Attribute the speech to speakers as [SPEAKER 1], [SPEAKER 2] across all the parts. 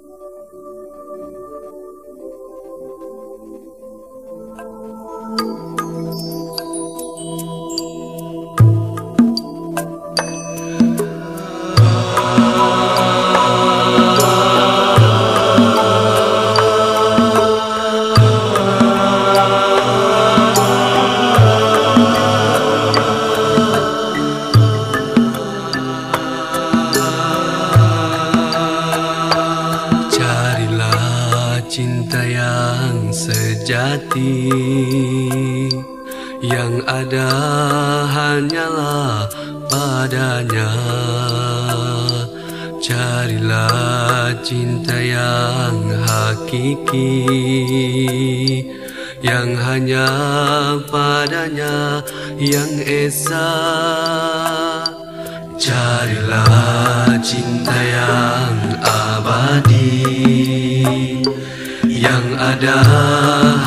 [SPEAKER 1] うん。Cinta yang sejati. Yang ada hanyalah padanya. Carilah cinta yang hakiki. Yang hanya padanya yang esa. Carilah cinta yang abadi Yang ada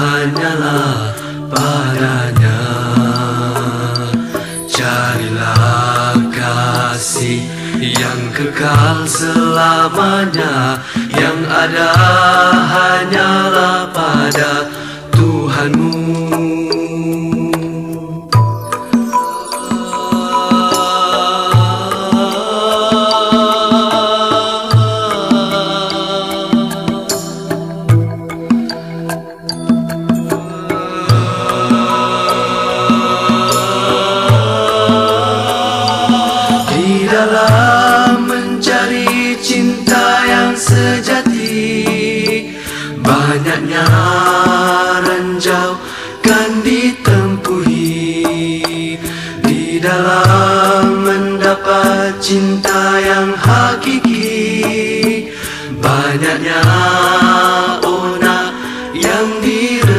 [SPEAKER 1] hanyalah padanya. Carilah kasih yang kekal selamanya. Yang ada hanyalah Banyaknya ranjau kan ditempuhi. Di dalam mendapat cinta yang hakiki. Banyaknya ona yang direpati